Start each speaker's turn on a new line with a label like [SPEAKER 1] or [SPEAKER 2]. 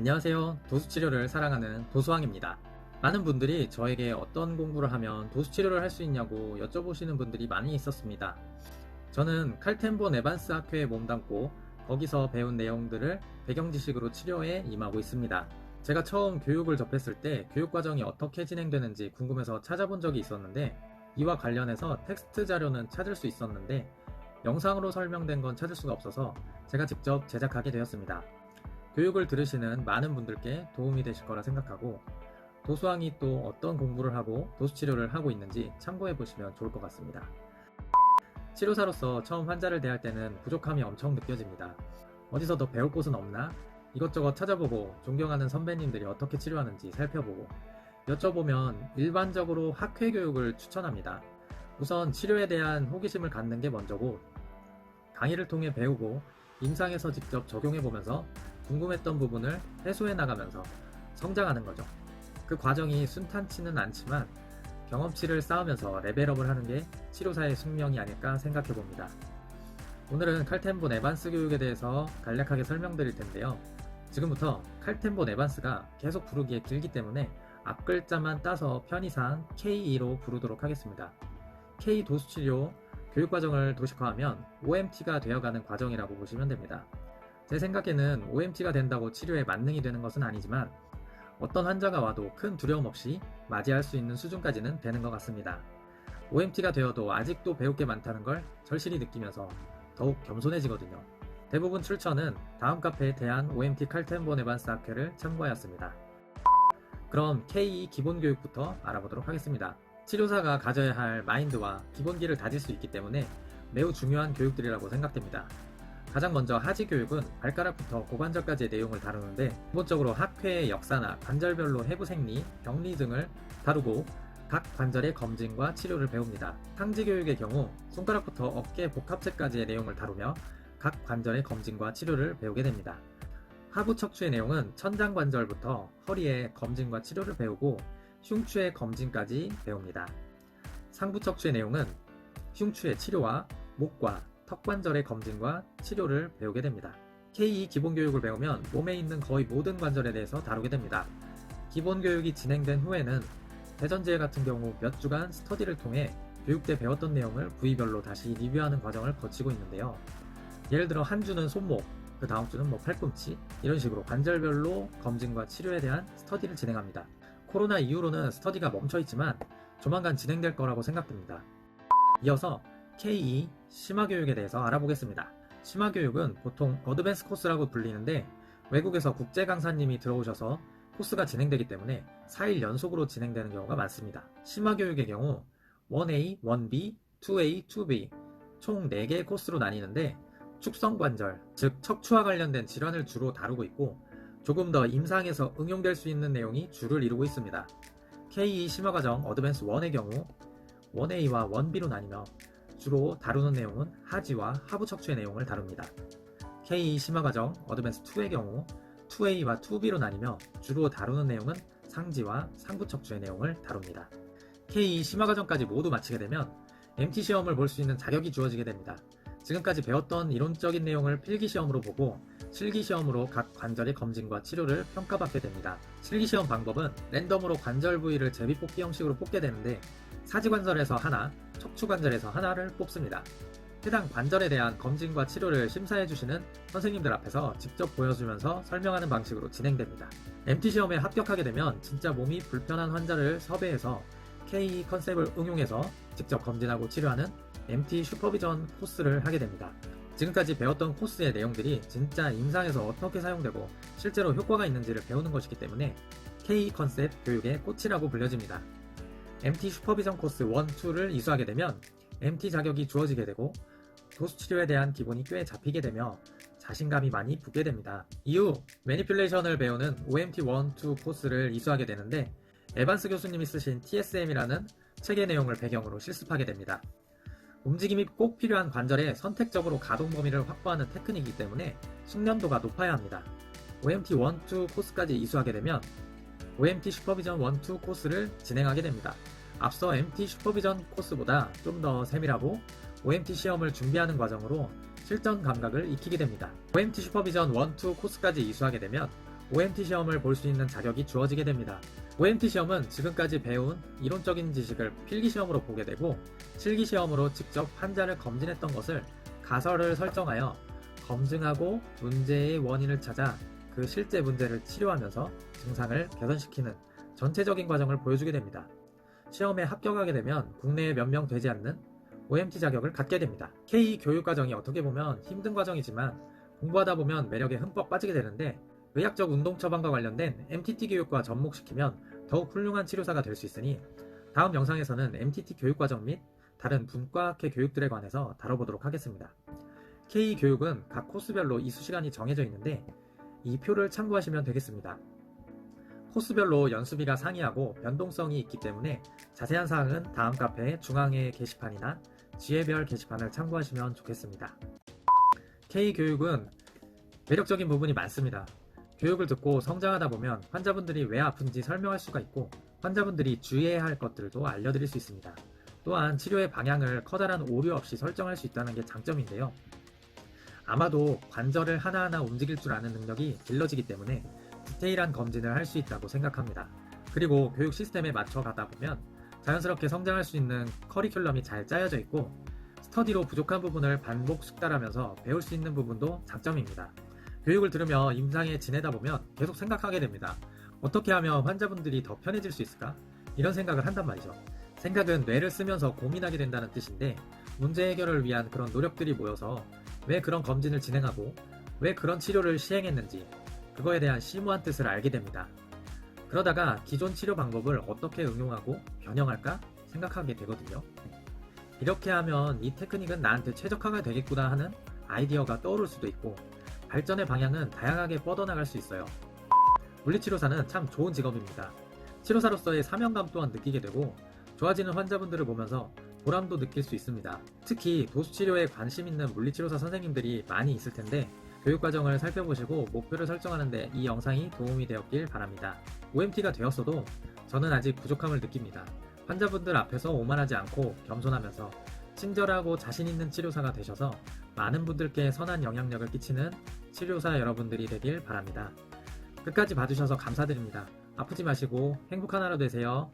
[SPEAKER 1] 안녕하세요. 도수치료를 사랑하는 도수왕입니다. 많은 분들이 저에게 어떤 공부를 하면 도수치료를 할 수 있냐고 여쭤보시는 분들이 많이 있었습니다. 저는 칼텐본 에반스 학회에 몸담고 거기서 배운 내용들을 배경 지식으로 치료에 임하고 있습니다. 제가 처음 교육을 접했을 때 교육 과정이 어떻게 진행되는지 궁금해서 찾아본 적이 있었는데 이와 관련해서 텍스트 자료는 찾을 수 있었는데 영상으로 설명된 건 찾을 수가 없어서 제가 직접 제작하게 되었습니다. 교육을 들으시는 많은 분들께 도움이 되실 거라 생각하고 도수왕이 또 어떤 공부를 하고 도수치료를 하고 있는지 참고해 보시면 좋을 것 같습니다. 치료사로서 처음 환자를 대할 때는 부족함이 엄청 느껴집니다. 어디서 더 배울 곳은 없나? 이것저것 찾아보고 존경하는 선배님들이 어떻게 치료하는지 살펴보고 여쭤보면 일반적으로 학회 교육을 추천합니다. 우선 치료에 대한 호기심을 갖는 게 먼저고 강의를 통해 배우고 임상에서 직접 적용해 보면서 궁금했던 부분을 해소해 나가면서 성장하는 거죠. 그 과정이 순탄치는 않지만 경험치를 쌓으면서 레벨업을 하는 게 치료사의 숙명이 아닐까 생각해 봅니다. 오늘은 칼텐본 에반스 교육에 대해서 간략하게 설명드릴 텐데요. 지금부터 칼텐본 에반스가 계속 부르기에 길기 때문에 앞 글자만 따서 편의상 K2로 부르도록 하겠습니다. K 도수치료 교육과정을 도식화하면 OMT가 되어가는 과정이라고 보시면 됩니다. 제 생각에는 OMT가 된다고 치료에 만능이 되는 것은 아니지만 어떤 환자가 와도 큰 두려움 없이 맞이할 수 있는 수준까지는 되는 것 같습니다. OMT가 되어도 아직도 배울 게 많다는 걸 절실히 느끼면서 더욱 겸손해지거든요. 대부분 출처는 다음 카페에 대한 OMT 칼텐본 에반스 학회를 참고하였습니다. 그럼 K2 기본 교육부터 알아보도록 하겠습니다. 치료사가 가져야 할 마인드와 기본기를 다질 수 있기 때문에 매우 중요한 교육들이라고 생각됩니다. 가장 먼저 하지 교육은 발가락부터 고관절까지의 내용을 다루는데 기본적으로 학회의 역사나 관절별로 해부 생리, 병리 등을 다루고 각 관절의 검진과 치료를 배웁니다. 상지 교육의 경우 손가락부터 어깨 복합체까지의 내용을 다루며 각 관절의 검진과 치료를 배우게 됩니다. 하부 척추의 내용은 천장 관절부터 허리의 검진과 치료를 배우고 흉추의 검진까지 배웁니다. 상부 척추의 내용은 흉추의 치료와 목과 턱관절의 검진과 치료를 배우게 됩니다. K2 기본 교육을 배우면 몸에 있는 거의 모든 관절에 대해서 다루게 됩니다. 기본 교육이 진행된 후에는 대전제일 같은 경우 몇 주간 스터디를 통해 교육 때 배웠던 내용을 부위별로 다시 리뷰하는 과정을 거치고 있는데요. 예를 들어 한 주는 손목, 그 다음 주는 뭐 팔꿈치 이런 식으로 관절별로 검진과 치료에 대한 스터디를 진행합니다. 코로나 이후로는 스터디가 멈춰 있지만 조만간 진행될 거라고 생각됩니다. 이어서 K2 심화교육에 대해서 알아보겠습니다. 심화교육은 보통 어드밴스 코스라고 불리는데 외국에서 국제 강사님이 들어오셔서 코스가 진행되기 때문에 4일 연속으로 진행되는 경우가 많습니다. 심화교육의 경우 1A, 1B, 2A, 2B 총 4개의 코스로 나뉘는데 축성관절, 즉 척추와 관련된 질환을 주로 다루고 있고 조금 더 임상에서 응용될 수 있는 내용이 주를 이루고 있습니다. K2 심화과정 어드밴스 1의 경우 1A와 1B로 나뉘며 주로 다루는 내용은 하지와 하부 척추의 내용을 다룹니다. K2 심화과정 어드밴스 2의 경우 2A와 2B로 나뉘며 주로 다루는 내용은 상지와 상부 척추의 내용을 다룹니다. K2 심화과정까지 모두 마치게 되면 MT 시험을 볼 수 있는 자격이 주어지게 됩니다. 지금까지 배웠던 이론적인 내용을 필기 시험으로 보고 실기 시험으로 각 관절의 검진과 치료를 평가받게 됩니다. 실기 시험 방법은 랜덤으로 관절 부위를 제비 뽑기 형식으로 뽑게 되는데 사지관절에서 하나, 척추관절에서 하나를 뽑습니다. 해당 관절에 대한 검진과 치료를 심사해 주시는 선생님들 앞에서 직접 보여주면서 설명하는 방식으로 진행됩니다. MT 시험에 합격하게 되면 진짜 몸이 불편한 환자를 섭외해서 K 컨셉을 응용해서 직접 검진하고 치료하는 MT 슈퍼비전 코스를 하게 됩니다. 지금까지 배웠던 코스의 내용들이 진짜 임상에서 어떻게 사용되고 실제로 효과가 있는지를 배우는 것이기 때문에 K 컨셉 교육의 꽃이라고 불려집니다. MT 슈퍼비전 코스 1, 2를 이수하게 되면 MT 자격이 주어지게 되고 도수 치료에 대한 기본이 꽤 잡히게 되며 자신감이 많이 붙게 됩니다. 이후 매니플레이션을 배우는 OMT 1, 2 코스를 이수하게 되는데 에반스 교수님이 쓰신 TSM이라는 책의 내용을 배경으로 실습하게 됩니다. 움직임이 꼭 필요한 관절에 선택적으로 가동 범위를 확보하는 테크닉이기 때문에 숙련도가 높아야 합니다. OMT 1, 2 코스까지 이수하게 되면 OMT 슈퍼비전 1, 2 코스를 진행하게 됩니다. 앞서 MT 슈퍼비전 코스보다 좀 더 세밀하고 OMT 시험을 준비하는 과정으로 실전 감각을 익히게 됩니다. OMT 슈퍼비전 1, 2 코스까지 이수하게 되면 OMT 시험을 볼 수 있는 자격이 주어지게 됩니다. OMT 시험은 지금까지 배운 이론적인 지식을 필기 시험으로 보게 되고 실기 시험으로 직접 환자를 검진했던 것을 가설을 설정하여 검증하고 문제의 원인을 찾아 그 실제 문제를 치료하면서 증상을 개선시키는 전체적인 과정을 보여주게 됩니다. 시험에 합격하게 되면 국내에 몇 명 되지 않는 OMT 자격을 갖게 됩니다. K 교육 과정이 어떻게 보면 힘든 과정이지만 공부하다 보면 매력에 흠뻑 빠지게 되는데 의학적 운동 처방과 관련된 MTT 교육과 접목시키면 더욱 훌륭한 치료사가 될 수 있으니 다음 영상에서는 MTT 교육 과정 및 다른 분과학회 교육들에 관해서 다뤄보도록 하겠습니다. K 교육은 각 코스별로 이수 시간이 정해져 있는데 이 표를 참고하시면 되겠습니다. 코스별로 연수비가 상이하고 변동성이 있기 때문에 자세한 사항은 다음 카페 중앙회 게시판이나 지혜별 게시판을 참고하시면 좋겠습니다. K교육은 매력적인 부분이 많습니다. 교육을 듣고 성장하다 보면 환자분들이 왜 아픈지 설명할 수가 있고 환자분들이 주의해야 할 것들도 알려드릴 수 있습니다. 또한 치료의 방향을 커다란 오류 없이 설정할 수 있다는 게 장점인데요. 아마도 관절을 하나하나 움직일 줄 아는 능력이 길러지기 때문에 디테일한 검진을 할 수 있다고 생각합니다. 그리고 교육 시스템에 맞춰 가다 보면 자연스럽게 성장할 수 있는 커리큘럼이 잘 짜여져 있고 스터디로 부족한 부분을 반복 숙달하면서 배울 수 있는 부분도 장점입니다. 교육을 들으며 임상에 지내다 보면 계속 생각하게 됩니다. 어떻게 하면 환자분들이 더 편해질 수 있을까? 이런 생각을 한단 말이죠. 생각은 뇌를 쓰면서 고민하게 된다는 뜻인데 문제 해결을 위한 그런 노력들이 모여서 왜 그런 검진을 진행하고 왜 그런 치료를 시행했는지 그거에 대한 심오한 뜻을 알게 됩니다. 그러다가 기존 치료 방법을 어떻게 응용하고 변형할까 생각하게 되거든요. 이렇게 하면 이 테크닉은 나한테 최적화가 되겠구나 하는 아이디어가 떠오를 수도 있고 발전의 방향은 다양하게 뻗어나갈 수 있어요. 물리치료사는 참 좋은 직업입니다. 치료사로서의 사명감 또한 느끼게 되고 좋아지는 환자분들을 보면서 보람도 느낄 수 있습니다. 특히 도수치료에 관심 있는 물리치료사 선생님들이 많이 있을 텐데 교육과정을 살펴보시고 목표를 설정하는데 이 영상이 도움이 되었길 바랍니다. OMT가 되었어도 저는 아직 부족함을 느낍니다. 환자분들 앞에서 오만하지 않고 겸손하면서 친절하고 자신 있는 치료사가 되셔서 많은 분들께 선한 영향력을 끼치는 치료사 여러분들이 되길 바랍니다. 끝까지 봐주셔서 감사드립니다. 아프지 마시고 행복한 하루 되세요.